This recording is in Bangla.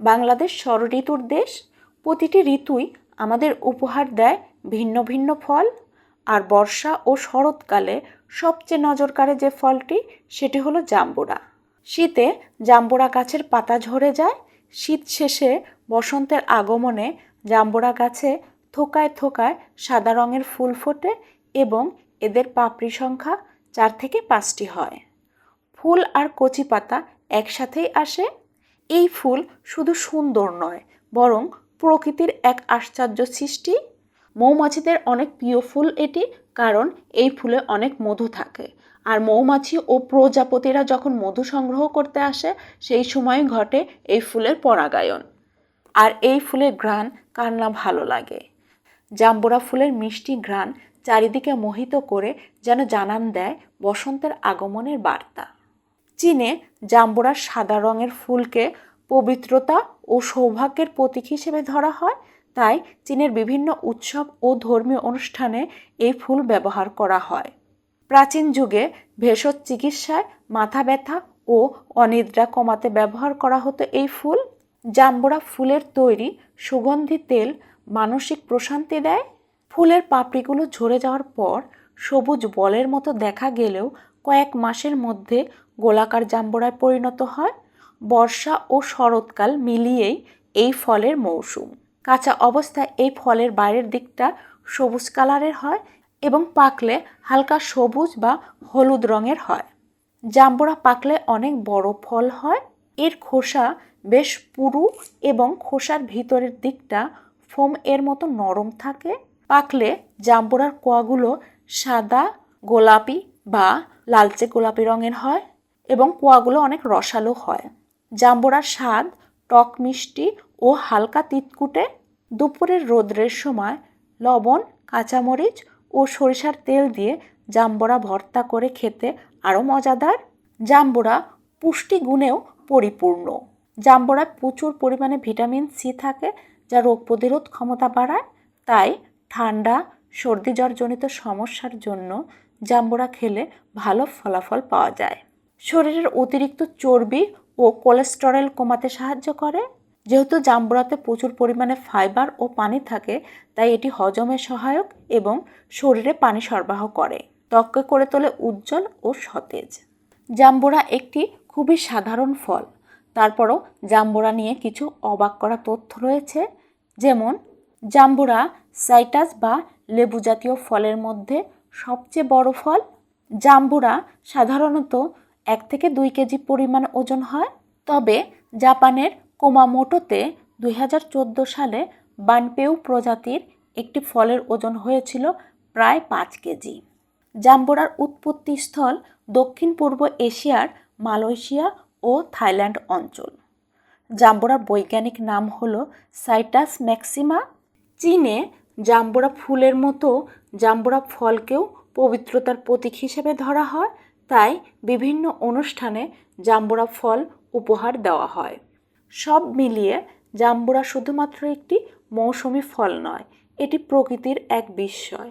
বাংলাদেশ ষড় ঋতুর দেশ। প্রতিটি ঋতুই আমাদের উপহার দেয় ভিন্ন ভিন্ন ফল। আর বর্ষা ও শরৎকালে সবচেয়ে নজর কাড়ে যে ফলটি, সেটি হলো জাম্বুরা। শীতে জাম্বুরা গাছের পাতা ঝরে যায়। শীত শেষে বসন্তের আগমনে জাম্বুরা গাছে থোকায় থোকায় সাদা রঙের ফুল ফোটে এবং এদের পাপড়ি সংখ্যা চার থেকে পাঁচটি হয়। ফুল আর কচি পাতা একসাথেই আসে। এই ফুল শুধু সুন্দর নয়, বরং প্রকৃতির এক আশ্চর্য সৃষ্টি। মৌমাছিদের অনেক প্রিয় ফুল এটি, কারণ এই ফুলে অনেক মধু থাকে। আর মৌমাছি ও প্রজাপতিরা যখন মধু সংগ্রহ করতে আসে, সেই সময় ঘটে এই ফুলের পরাগায়ন। আর এই ফুলের ঘ্রাণ কার না ভালো লাগে। জাম্বুরা ফুলের মিষ্টি ঘ্রাণ চারিদিকে মোহিত করে যেন জানান দেয় বসন্তের আগমনের বার্তা। চীনে জাম্বুরার সাদা রঙের ফুলকে পবিত্রতা ও সৌভাগ্যের প্রতীক হিসেবে ধরা হয়। তাই চীনের বিভিন্ন উৎসব ও ধর্মীয় অনুষ্ঠানে এই ফুল ব্যবহার করা হয়। প্রাচীন যুগে ভেষজ চিকিৎসায় মাথা ব্যথা ও অনিদ্রা কমাতে ব্যবহার করা হতো এই ফুল। জাম্বুরা ফুলের তৈরি সুগন্ধি তেল মানসিক প্রশান্তি দেয়। ফুলের পাপড়িগুলো ঝরে যাওয়ার পর সবুজ বলের মতো দেখা গেলেও কয়েক মাসের মধ্যে গোলাকার জাম্বুরায় পরিণত হয়। বর্ষা ও শরৎকাল মিলিয়েই এই ফলের মৌসুম। কাঁচা অবস্থায় এই ফলের বাইরের দিকটা সবুজ কালারের হয় এবং পাকলে হালকা সবুজ বা হলুদ রঙের হয়। জাম্বুরা পাকলে অনেক বড় ফল হয়। এর খোসা বেশ পুরু এবং খোসার ভিতরের দিকটা ফোম এর মতো নরম থাকে। পাকলে জাম্বুরার কোয়াগুলো সাদা, গোলাপি বা লালচে গোলাপি রঙের হয় এবং কোয়াগুলো অনেক রসালো হয়। জাম্বুরার স্বাদ টক মিষ্টি ও হালকা তিতকুটে দুপুরের রোদ্রের সময় লবণ, কাঁচামরিচ ও সরিষার তেল দিয়ে জাম্বুরা ভর্তা করে খেতে আরও মজাদার। জাম্বুরা পুষ্টিগুণেও পরিপূর্ণ। জাম্বুরায় প্রচুর পরিমাণে ভিটামিন সি থাকে যা রোগ প্রতিরোধ ক্ষমতা বাড়ায়। তাই ঠান্ডা সর্দি জ্বরজনিত সমস্যার জন্য জাম্বুরা খেলে ভালো ফলাফল পাওয়া যায়। শরীরের অতিরিক্ত চর্বি ও কোলেস্টেরল কমাতে সাহায্য করে। যেহেতু জাম্বুরাতে প্রচুর পরিমাণে ফাইবার ও পানি থাকে, তাই এটি হজমে সহায়ক এবং শরীরে পানি সরবরাহ করে, ত্বককে করে তোলে উজ্জ্বল ও সতেজ। জাম্বুরা একটি খুবই সাধারণ ফল। তারপরও জাম্বুরা নিয়ে কিছু অবাক করা তথ্য রয়েছে, যেমন জাম্বুরা সাইটাস বা লেবু জাতীয় ফলের মধ্যে সবচেয়ে বড় ফল জাম্বুরা। সাধারণত এক থেকে দুই কেজি পরিমাণ ওজন হয়। তবে জাপানের কোমামোটোতে দুই হাজার চোদ্দ সালে বানপেউ প্রজাতির একটি ফলের ওজন হয়েছিল প্রায় পাঁচ কেজি। জাম্বুরার উৎপত্তিস্থল দক্ষিণ পূর্ব এশিয়ার মালয়েশিয়া ও থাইল্যান্ড অঞ্চল। জাম্বুরার বৈজ্ঞানিক নাম হল সাইটাস ম্যাক্সিমা। চীনে জাম্বুরা ফুলের মতো জাম্বুরা ফলকেও পবিত্রতার প্রতীক হিসেবে ধরা হয়। তাই বিভিন্ন অনুষ্ঠানে জাম্বুরা ফল উপহার দেওয়া হয়। সব মিলিয়ে জাম্বুরা শুধুমাত্র একটি মৌসুমি ফল নয়, এটি প্রকৃতির এক বিস্ময়।